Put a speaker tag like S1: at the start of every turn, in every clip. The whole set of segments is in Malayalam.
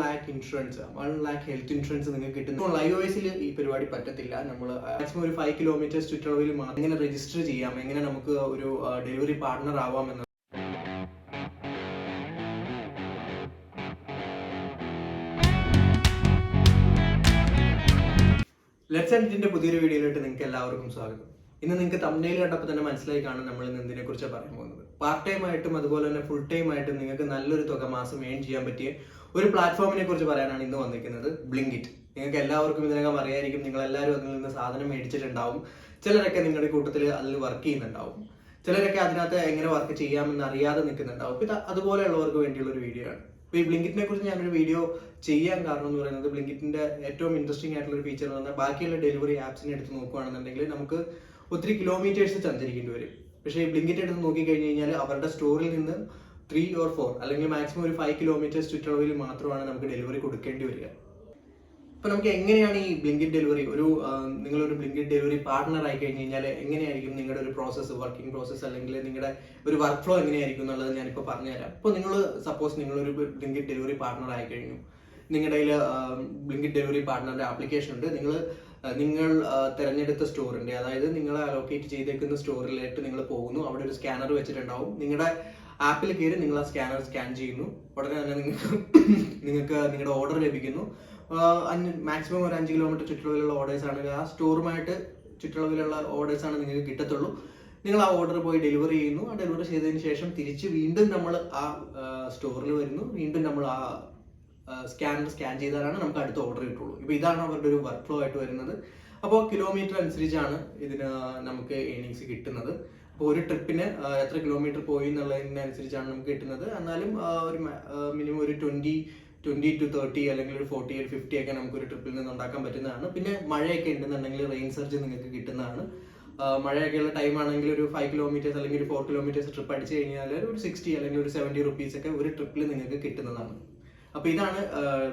S1: Lakh insurance one lakh health insurance നിങ്ങൾക്ക് കിട്ടുന്നു ഐ ഈ പരിപാടി പറ്റത്തില്ല. നമ്മൾ മാക്സിമം ഒരു ഫൈവ് കിലോമീറ്റേഴ്സ് ചുറ്റളവിൽ എങ്ങനെ രജിസ്റ്റർ ചെയ്യാം? എങ്ങനെ നമുക്ക് ഒരു ഡെലിവറി പാർട്ണർ ആവാം എന്ന് ലെറ്റ്സ് ആൻഡിന്റെ പുതിയൊരു വീഡിയോയിലോട്ട് നിങ്ങൾക്ക് എല്ലാവർക്കും സ്വാഗതം. ഇന്ന് നിങ്ങൾക്ക് തമ്മിൽ കണ്ടപ്പോൾ തന്നെ മനസ്സിലായി കാണും നമ്മൾ ഇന്ന് എന്തിനെ കുറിച്ച് പറയാൻ പോകുന്നത്. പാർട്ട് ടൈം ആയിട്ടും അതുപോലെ തന്നെ ഫുൾ ടൈം ആയിട്ടും നിങ്ങൾക്ക് നല്ലൊരു തുക മാസം ഏൺ ചെയ്യാൻ പറ്റിയ ഒരു പ്ലാറ്റ്ഫോമിനെ കുറിച്ച് പറയാനാണ് ഇന്ന് വന്നിരിക്കുന്നത് ബ്ലിങ്കിറ്റ് നിങ്ങൾക്ക് എല്ലാവർക്കും ഇതിനകം അറിയായിരിക്കും നിങ്ങൾ എല്ലാവരും അതിൽ നിന്ന് സാധനം മേടിച്ചിട്ടുണ്ടാവും. ചിലരൊക്കെ നിങ്ങളുടെ കൂട്ടത്തിൽ അതിൽ വർക്ക് ചെയ്യുന്നുണ്ടാവും. ചിലരൊക്കെ അതിനകത്ത് എങ്ങനെ വർക്ക് ചെയ്യാമെന്ന് അറിയാതെ നിൽക്കുന്നുണ്ടാവും. ഇത് അതുപോലെയുള്ളവർക്ക് വേണ്ടിയുള്ള ഒരു വീഡിയോ ആണ്. അപ്പോൾ ഈ ബ്ലിങ്കിറ്റിനെ കുറിച്ച് ഞാനൊരു വീഡിയോ ചെയ്യാൻ കാരണം എന്ന് പറയുന്നത് ബ്ലിങ്കിറ്റിന്റെ ഏറ്റവും ഇൻട്രസ്റ്റിംഗ് ആയിട്ടുള്ള ഒരു ഫീച്ചർ എന്ന് പറഞ്ഞാൽ ബാക്കിയുള്ള ഡെലിവറി ആപ്സിനെ എടുത്ത് നോക്കുകയാണെന്നുണ്ടെങ്കിൽ നമുക്ക് ഒത്തിരി കിലോമീറ്റേഴ്സ് സഞ്ചരിക്കേണ്ടി വരും. പക്ഷേ ബ്ലിങ്കിറ്റ് എടുത്ത് നോക്കിക്കഴിഞ്ഞ് കഴിഞ്ഞാൽ അവരുടെ സ്റ്റോറിൽ നിന്ന് ത്രീ ഓർ ഫോർ അല്ലെങ്കിൽ മാക്സിമം ഒരു ഫൈവ് കിലോമീറ്റേഴ്സ് ചുറ്റളവിൽ മാത്രമാണ് നമുക്ക് ഡെലിവറി കൊടുക്കേണ്ടി വരിക. അപ്പോൾ നമുക്ക് എങ്ങനെയാണ് ഈ ബ്ലിങ്കിറ്റ് ഡെലിവറി ഒരു നിങ്ങളൊരു ബ്ലിങ്കിറ്റ് ഡെലിവറി പാർട്ണർ ആയി കഴിഞ്ഞ് കഴിഞ്ഞാൽ എങ്ങനെയായിരിക്കും നിങ്ങളുടെ ഒരു പ്രോസസ്സ് വർക്കിംഗ് പ്രോസസ്സ് അല്ലെങ്കിൽ നിങ്ങളുടെ ഒരു വർക്ക് ഫ്ലോ എങ്ങനെയായിരിക്കും എന്നുള്ളത് ഞാനിപ്പോൾ പറഞ്ഞുതരാം. അപ്പോൾ നിങ്ങൾ സപ്പോസ് നിങ്ങളൊരു ബ്ലിങ്കിറ്റ് ഡെലിവറി പാർട്ണർ ആയി കഴിഞ്ഞു. നിങ്ങളുടെ കയ്യിൽ ബ്ലിങ്കിറ്റ് ഡെലിവറി പാർട്ട്ണറുടെ ആപ്ലിക്കേഷൻ ഉണ്ട്. നിങ്ങൾ നിങ്ങൾ തിരഞ്ഞെടുത്ത സ്റ്റോറിന്റെ അതായത് നിങ്ങൾ അലോക്കേറ്റ് ചെയ്തേക്കുന്ന സ്റ്റോറിലേക്ക് നിങ്ങൾ പോകുന്നു. അവിടെ ഒരു സ്കാനർ വെച്ചിട്ടുണ്ടാവും. നിങ്ങളുടെ ആപ്പിൽ കയറി നിങ്ങൾ ആ സ്കാനർ സ്കാൻ ചെയ്യുന്നു. ഉടനെ തന്നെ നിങ്ങൾക്ക് നിങ്ങൾക്ക് നിങ്ങളുടെ ഓർഡർ ലഭിക്കുന്നു. മാക്സിമം ഒരു അഞ്ച് കിലോമീറ്റർ ചുറ്റളവിലുള്ള ഓർഡേഴ്സ് ആണ്. ആ സ്റ്റോറുമായിട്ട് ചുറ്റളവിലുള്ള ഓർഡേഴ്സ് ആണ് നിങ്ങൾക്ക് കിട്ടത്തുള്ളൂ. നിങ്ങൾ ആ ഓർഡർ പോയി ഡെലിവറി ചെയ്യുന്നു. ആ ഡെലിവറി ചെയ്തതിന് ശേഷം തിരിച്ച് വീണ്ടും നമ്മൾ ആ സ്റ്റോറിൽ വരുന്നു. വീണ്ടും നമ്മൾ ആ സ്കാനർ സ്കാൻ ചെയ്താലാണ് നമുക്ക് അടുത്ത ഓർഡർ കിട്ടുള്ളൂ. ഇപ്പൊ ഇതാണ് അവരുടെ ഒരു വർക്ക് ഫ്ലോ ആയിട്ട് വരുന്നത്. അപ്പോൾ കിലോമീറ്റർ അനുസരിച്ചാണ് ഇതിന് നമുക്ക് ഏണിങ്സ് കിട്ടുന്നത്. അപ്പോൾ ഒരു ട്രിപ്പിന് എത്ര കിലോമീറ്റർ പോയി എന്നുള്ളതിനനുസരിച്ചാണ് നമുക്ക് കിട്ടുന്നത്. എന്നാലും ഒരു മിനിമം ഒരു ട്വന്റി ട്വന്റി ടു തേർട്ടി അല്ലെങ്കിൽ ഒരു ഫോർട്ടി ഒരു ഫിഫ്റ്റി ഒക്കെ നമുക്ക് ഒരു ട്രിപ്പിൽ നിന്ന് ഉണ്ടാക്കാൻ പറ്റുന്നതാണ്. പിന്നെ മഴയൊക്കെ ഉണ്ടെന്നുണ്ടെങ്കിൽ റെയിൻ സർജ് നിങ്ങൾക്ക് കിട്ടുന്നതാണ്. മഴയൊക്കെ ഉള്ള ടൈം ആണെങ്കിൽ ഒരു ഫൈവ് കിലോമീറ്റേഴ്സ് അല്ലെങ്കിൽ ഒരു ഫോർ കിലോമീറ്റേഴ്സ് ട്രിപ്പ് അടിച്ചു കഴിഞ്ഞാൽ ഒരു സിക്സ്റ്റി അല്ലെങ്കിൽ ഒരു സെവന്റി റുപ്പീസ് ഒക്കെ ഒരു ട്രിപ്പിൽ നിങ്ങൾക്ക് കിട്ടുന്നതാണ്. അപ്പൊ ഇതാണ്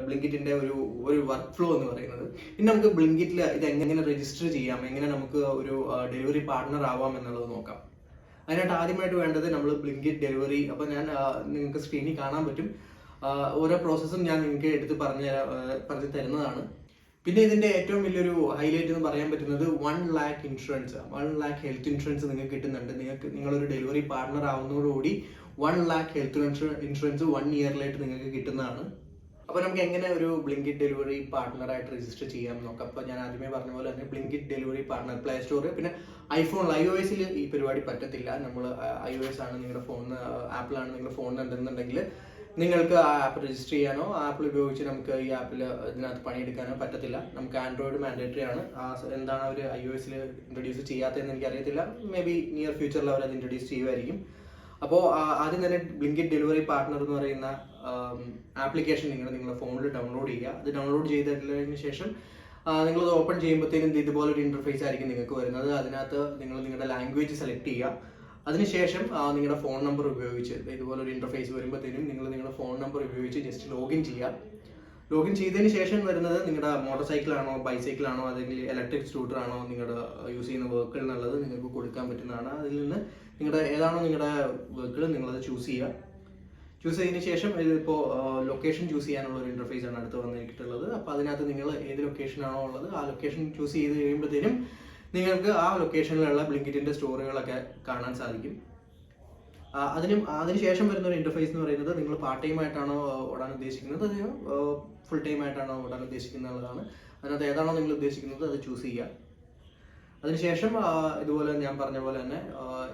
S1: ബ്ലിങ്കിറ്റിന്റെ ഒരു ഒരു വർക്ക് ഫ്ലോ എന്ന് പറയുന്നത്. ഇനി നമുക്ക് ബ്ലിങ്കിറ്റിൽ ഇത് എങ്ങനെ രജിസ്റ്റർ ചെയ്യാം? എങ്ങനെ നമുക്ക് ഒരു ഡെലിവറി പാർട്ണർ ആവാം എന്നുള്ളത് നോക്കാം. അതിനായിട്ട് ആദ്യമായിട്ട് വേണ്ടത് നമ്മൾ ബ്ലിങ്കിറ്റ് ഡെലിവറി അപ്പൊ ഞാൻ നിങ്ങൾക്ക് സ്ക്രീനിൽ കാണാൻ പറ്റും. ഓരോ പ്രോസസ്സും ഞാൻ നിങ്ങൾക്ക് എടുത്ത് പറഞ്ഞു പറഞ്ഞു തരുന്നതാണ്. പിന്നെ ഇതിന്റെ ഏറ്റവും വലിയൊരു ഹൈലൈറ്റ് എന്ന് പറയാൻ പറ്റുന്നത് one lakh insurance one lakh health insurance നിങ്ങൾക്ക് കിട്ടുന്നുണ്ട്. നിങ്ങൾക്ക് നിങ്ങളൊരു delivery partner ആവുന്നതോടുകൂടി one lakh health insurance one ഇയറിലായിട്ട് നിങ്ങൾക്ക് കിട്ടുന്നതാണ്. അപ്പോൾ നമുക്ക് എങ്ങനെ ഒരു ബ്ലിങ്കിറ്റ് ഡെലിവറി പാർട്ട്ണറായിട്ട് രജിസ്റ്റർ ചെയ്യാം നോക്കാം. അപ്പോൾ ഞാൻ ആദ്യമേ പറഞ്ഞ പോലെ തന്നെ Blinkit delivery partner Play Store പിന്നെ ഐഫോൺ ഐ ഒ എസിൽ ഈ പരിപാടി പറ്റത്തില്ല. നമ്മൾ ഐ ഒ എസ് ആണ് നിങ്ങളുടെ ഫോൺ ആപ്പിളാണ് നിങ്ങളുടെ ഫോണിൽ ഉണ്ടെന്നുണ്ടെങ്കിൽ നിങ്ങൾക്ക് ആ ആപ്പ് രജിസ്റ്റർ ചെയ്യാനോ ആപ്പിൾ ഉപയോഗിച്ച് നമുക്ക് ഈ ആപ്പിൽ ഇതിനകത്ത് പണിയെടുക്കാനോ പറ്റത്തില്ല. നമുക്ക് ആൻഡ്രോയിഡ് മാൻഡേറ്ററി ആണ്. ആ എന്താണ് അവർ ഐ ഒ എസിൽ ഇൻട്രൊഡ്യൂസ് ചെയ്യാത്തതെന്ന് എനിക്കറിയത്തില്ല. മേ ബി നിയർ ഫ്യൂച്ചറിൽ അവർ അത് ഇൻട്രൊഡ്യൂസ് ചെയ്യുമായിരിക്കും. അപ്പോൾ ആദ്യം തന്നെ ബ്ലിങ്കിറ്റ് ഡെലിവറി പാർട്ട്ണർ എന്ന് പറയുന്ന ആപ്ലിക്കേഷൻ നിങ്ങൾ നിങ്ങളുടെ ഫോണിൽ ഡൗൺലോഡ് ചെയ്യുക. അത് ഡൗൺലോഡ് ചെയ്തതിന് ശേഷം നിങ്ങൾ അത് ഓപ്പൺ ചെയ്യുമ്പോഴത്തേനും ഇത് ഇതുപോലെ ഒരു ഇന്റർഫേസ് ആയിരിക്കും നിങ്ങൾക്ക് വരുന്നത്. അതിനകത്ത് നിങ്ങൾ നിങ്ങളുടെ ലാംഗ്വേജ് സെലക്ട് ചെയ്യുക. അതിനുശേഷം നിങ്ങളുടെ ഫോൺ നമ്പർ ഉപയോഗിച്ച് ഇതുപോലെ ഒരു ഇന്റർഫേസ് വരുമ്പോഴത്തേനും നിങ്ങൾ നിങ്ങളുടെ ഫോൺ നമ്പർ ഉപയോഗിച്ച് ജസ്റ്റ് ലോഗിൻ ചെയ്യുക. ലോഗിൻ ചെയ്തതിന് ശേഷം വരുന്നത് നിങ്ങളുടെ മോട്ടോർ സൈക്കിൾ ആണോ ബൈസൈക്കിൾ ആണോ അല്ലെങ്കിൽ ഇലക്ട്രിക് സ്കൂട്ടർ ആണോ നിങ്ങളുടെ യൂസ് ചെയ്യുന്ന വെഹിക്കിൾ എന്നുള്ളത് നിങ്ങൾക്ക് കൊടുക്കാൻ പറ്റുന്നതാണ്. അതിൽ നിന്ന് നിങ്ങളുടെ ഏതാണോ നിങ്ങളുടെ വെഹിക്കിൾ നിങ്ങളത് ചൂസ് ചെയ്യുക. ചൂസ് ചെയ്തതിന് ശേഷം ഇതിപ്പോൾ ലൊക്കേഷൻ ചൂസ് ചെയ്യാനുള്ള ഒരു ഇന്റർഫേസ് ആണ് അടുത്ത് വന്നിട്ടുള്ളത് അപ്പോൾ അതിനകത്ത് നിങ്ങൾ ഏത് ലൊക്കേഷനാണോ ഉള്ളത് ആ ലൊക്കേഷൻ ചൂസ് ചെയ്ത് കഴിയുമ്പോഴത്തേനും നിങ്ങൾക്ക് ആ ലൊക്കേഷനിലുള്ള ബ്ലിങ്കിറ്റിന്റെ സ്റ്റോറുകളൊക്കെ കാണാൻ സാധിക്കും. അതിനും അതിനുശേഷം വരുന്ന ഒരു ഇന്റർഫേസ് എന്ന് പറയുന്നത് നിങ്ങൾ പാർട്ട് ടൈം ആയിട്ടാണോ ഓടാൻ ഉദ്ദേശിക്കുന്നത്? അതോ ഫുൾ ടൈം ആയിട്ടാണോ ഓടാൻ ഉദ്ദേശിക്കുന്നത് എന്നുള്ളതാണ് അതിനകത്ത് ഏതാണോ നിങ്ങൾ ഉദ്ദേശിക്കുന്നത് അത് ചൂസ് ചെയ്യുക. അതിനുശേഷം ഇതുപോലെ ഞാൻ പറഞ്ഞ പോലെ തന്നെ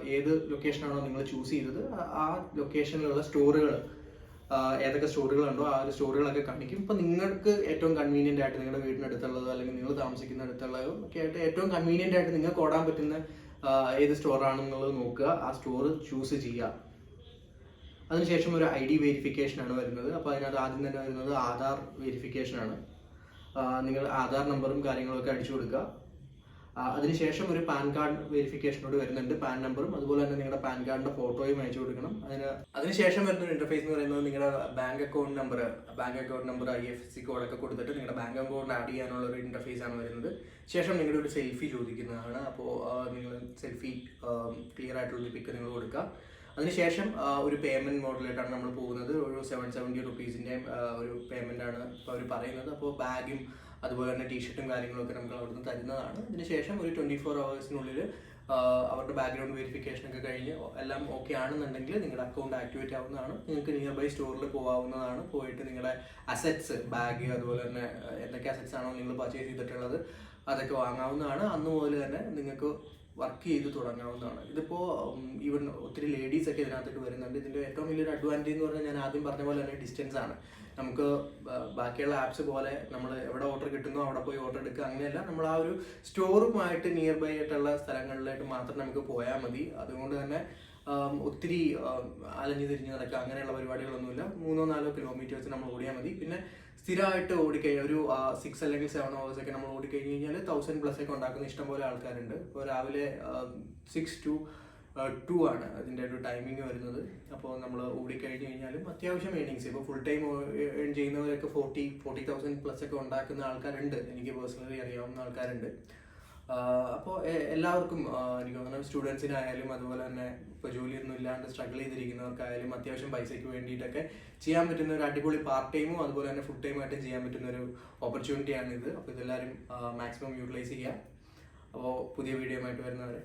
S1: ഏത് ലൊക്കേഷനാണോ നിങ്ങൾ ചൂസ് ചെയ്തത് ആ- ലൊക്കേഷനിലുള്ള സ്റ്റോറുകൾ ഏതൊക്കെ സ്റ്റോറുകളുണ്ടോ ആ ഒരു സ്റ്റോറുകളൊക്കെ കാണിക്കും. ഇപ്പൊ നിങ്ങൾക്ക് ഏറ്റവും കൺവീനിയന്റ് ആയിട്ട് നിങ്ങളുടെ വീടിനടുത്തുള്ളതോ അല്ലെങ്കിൽ നിങ്ങൾ താമസിക്കുന്ന അടുത്തുള്ളതോ ഒക്കെ ആയിട്ട് ഏറ്റവും കൺവീനിയന്റ് ആയിട്ട് നിങ്ങൾക്ക് ഓടാൻ പറ്റുന്ന ഏത് സ്റ്റോറാണെന്നുള്ളത് നോക്കുക. ആ സ്റ്റോർ ചൂസ് ചെയ്യുക. അതിനുശേഷം ഒരു ഐ ഡി വെരിഫിക്കേഷൻ ആണ് വരുന്നത്. അപ്പോൾ അതിനകത്ത് ആദ്യം തന്നെ വരുന്നത് ആധാർ വെരിഫിക്കേഷൻ ആണ് നിങ്ങൾ ആധാർ നമ്പറും കാര്യങ്ങളൊക്കെ അടിച്ചു കൊടുക്കുക. അതിനുശേഷം ഒരു പാൻ കാർഡ് വെരിഫിക്കേഷനോട് വരുന്നുണ്ട്. പാൻ നമ്പറും അതുപോലെ തന്നെ നിങ്ങളുടെ പാൻ കാർഡിന്റെ ഫോട്ടോയും അയച്ചു കൊടുക്കണം. അതിന് അതിനുശേഷം വരുന്ന ഒരു ഇന്റർഫേസ് എന്ന് പറയുന്നത് നിങ്ങളുടെ bank account number bank account number I F C കോഡൊക്കെ കൊടുത്തിട്ട് നിങ്ങളുടെ ബാങ്ക് അക്കൗണ്ട് ആഡ് ചെയ്യാനുള്ള ഒരു ഇന്റർഫേസ് ആണ് വരുന്നത്. ശേഷം നിങ്ങളുടെ ഒരു സെൽഫി ചോദിക്കുന്നതാണ്. അപ്പോൾ നിങ്ങൾ സെൽഫി ക്ലിയർ ആയിട്ടുള്ള പിക്ക് നിങ്ങൾ കൊടുക്കുക. അതിനുശേഷം ഒരു പേയ്മെന്റ് മോഡലായിട്ടാണ് നമ്മൾ പോകുന്നത്. ഒരു സെവൻ സെവന്റി റുപ്പീസിന്റെ ഒരു പേയ്മെന്റ് ആണ് അവർ പറയുന്നത്. അപ്പോൾ ബാഗും അതുപോലെ തന്നെ ടീഷർട്ടും കാര്യങ്ങളൊക്കെ നമുക്ക് അവിടുന്ന് തരുന്നതാണ്. അതിനുശേഷം ഒരു ട്വന്റി ഫോർ അവേഴ്സിനുള്ളിൽ അവരുടെ ബാക്ക്ഗ്രൗണ്ട് വെരിഫിക്കേഷൻ ഒക്കെ കഴിഞ്ഞ് എല്ലാം ഓക്കെ ആണെന്നുണ്ടെങ്കിൽ നിങ്ങളുടെ അക്കൗണ്ട് ആക്ടിവേറ്റ് ആവുന്നതാണ്. നിങ്ങൾക്ക് നിയർ ബൈ സ്റ്റോറിൽ പോകാവുന്നതാണ് പോയിട്ട് നിങ്ങളുടെ അസറ്റ്സ് ബാഗ് അതുപോലെ തന്നെ എന്തൊക്കെ അസറ്റ്സ് ആണോ നിങ്ങൾ പർച്ചേസ് ചെയ്തിട്ടുള്ളത് അതൊക്കെ വാങ്ങാവുന്നതാണ്. അന്ന് മുതൽ തന്നെ നിങ്ങൾക്ക് വർക്ക് ചെയ്ത് തുടങ്ങാവുന്നതാണ്. ഇതിപ്പോൾ ഈവൻ ഒത്തിരി ലേഡീസ് ഒക്കെ ഇതിനകത്തോട്ട് വരുന്നുണ്ട്. ഇതിന്റെ ഏറ്റവും വലിയൊരു അഡ്വാന്റേജ് എന്ന് പറഞ്ഞാൽ ഞാൻ ആദ്യം പറഞ്ഞ പോലെ തന്നെ ഡിസ്റ്റൻസ് ആണ്. നമുക്ക് ബാക്കിയുള്ള ആപ്സ് പോലെ നമ്മൾ എവിടെ ഓർഡർ കിട്ടുന്നോ അവിടെ പോയി ഓർഡർ എടുക്കുക അങ്ങനെയല്ല. നമ്മൾ ആ ഒരു സ്റ്റോറുമായിട്ട് നിയർ ബൈ ആയിട്ടുള്ള സ്ഥലങ്ങളിലായിട്ട് മാത്രം നമുക്ക് പോയാൽ മതി. അതുകൊണ്ട് തന്നെ ഒത്തിരി അലഞ്ഞു തിരിഞ്ഞ് നടക്കുക അങ്ങനെയുള്ള പരിപാടികളൊന്നുമില്ല. മൂന്നോ നാലോ കിലോമീറ്റേഴ്സ് നമ്മൾ ഓടിയാൽ മതി. പിന്നെ സ്ഥിരമായിട്ട് ഓടിക്കഴിഞ്ഞാൽ ഒരു സിക്സ് അല്ലെങ്കിൽ സെവൻ അവേഴ്സ് ഒക്കെ നമ്മൾ ഓടിക്കഴിഞ്ഞ് കഴിഞ്ഞാൽ തൗസൻഡ് പ്ലസ് ഒക്കെ ഉണ്ടാക്കുന്ന ഇഷ്ടംപോലെ ആൾക്കാരുണ്ട്. ഇപ്പോൾ രാവിലെ സിക്സ് ടു ടു ആണ് അതിന്റെ ഒരു ടൈമിംഗ് വരുന്നത്. അപ്പോൾ നമ്മൾ ഓടിക്കഴിഞ്ഞ് കഴിഞ്ഞാലും അത്യാവശ്യം ഏണിങ്സ് ഇപ്പോൾ ഫുൾ ടൈം ഏൺ ചെയ്യുന്നവരൊക്കെ ഫോർട്ടി ഫോർട്ടി തൗസൻഡ് പ്ലസ് ഒക്കെ ഉണ്ടാക്കുന്ന ആൾക്കാരുണ്ട്. എനിക്ക് പേഴ്സണലി അറിയാവുന്ന ആൾക്കാരുണ്ട്. അപ്പോൾ എല്ലാവർക്കും എനിക്ക് തോന്നുന്നു സ്റ്റുഡൻസിനായാലും അതുപോലെ തന്നെ ഇപ്പോൾ ജോലിയൊന്നും ഇല്ലാണ്ട് സ്ട്രഗിൾ ചെയ്തിരിക്കുന്നവർക്കായാലും അത്യാവശ്യം പൈസയ്ക്ക് വേണ്ടിയിട്ടൊക്കെ ചെയ്യാൻ പറ്റുന്ന ഒരു അടിപൊളി പാർട്ട് ടൈമും അതുപോലെ തന്നെ ഫുൾ ടൈമായിട്ടും ചെയ്യാൻ പറ്റുന്ന ഒരു ഓപ്പർച്യൂണിറ്റിയാണ് ഇത് അപ്പോൾ ഇതെല്ലാവരും മാക്സിമം യൂട്ടിലൈസ് ചെയ്യുക. അപ്പോൾ പുതിയ വീഡിയോ ആയിട്ട് വരുന്നവരെ.